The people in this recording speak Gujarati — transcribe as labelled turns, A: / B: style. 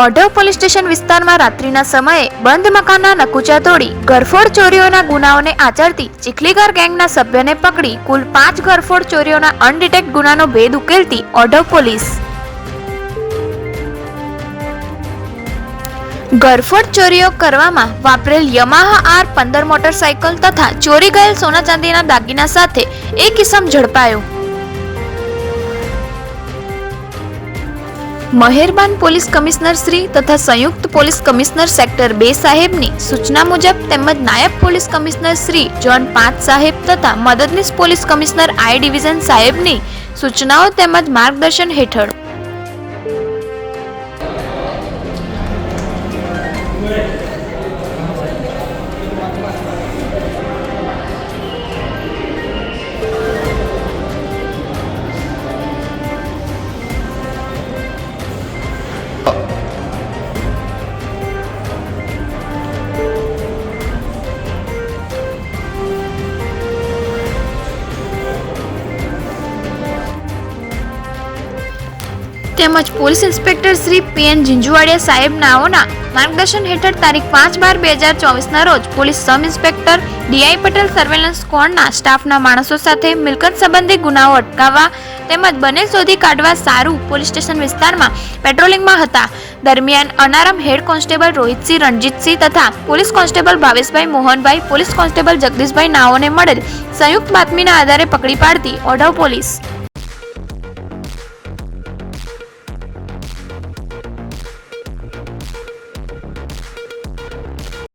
A: ઓઢવ પોલીસ સ્ટેશન વિસ્તારમાં રાત્રિના સમયે બંધ મકાનના નકુચા તોડી ઘરફોડ ચોરીઓના ગુનાઓને આચરતી ચીખલીગર ગેંગના સભ્યને પકડી કુલ પાંચ ઘરફોડ ચોરીઓના અનડિટેક્ટ ગુનાનો ભેદ ઉકેલતી ઓઢવ પોલીસ. ઘરફોડ ચોરીઓ કરવામાં વાપરેલ યમાહા આર પંદર મોટરસાયકલ તથા ચોરી ગયેલ સોના ચાંદીના દાગીના સાથે એક ઇસમ ઝડપાયો. મહેરબાન પોલીસ કમિશનર શ્રી તથા સંયુક્ત પોલીસ કમિશનર સેક્ટર બે સાહેબની સૂચના મુજબ તેમજ નાયબ પોલીસ કમિશનર શ્રી જોન પાંચ સાહેબ તથા મદદનીશ પોલીસ કમિશનર આઈ ડિવિઝન સાહેબની સૂચનાઓ તેમજ માર્ગદર્શન હેઠળ તેમજ police inspector Shri P N Zinzuvadiya સાહેબ નાઓના માર્ગદર્શન હેઠળ તારીખ પાંચ બાર બે હજાર ચોવીસના રોજ police sub inspector D I Patel surveillance સ્કોડના સ્ટાફના માણસો સાથે મિલકત સંબંધી ગુનાઓ અટકાવવા તેમજ બને શોધી કાઢવા સારું પોલીસ સ્ટેશન વિસ્તારમાં પેટ્રોલિંગમાં હતા. દરમિયાન અનારમ હેડ કોન્સ્ટેબલ રોહિતસિંહ, રણજીતસિંહ તથા police constable Bhaveshbhai Mohanbhai, police constable Jagdishbhai નાઓને મળેલ સંયુક્ત બાતમીના આધારે પકડી પાડતી ઓઢવ પોલીસ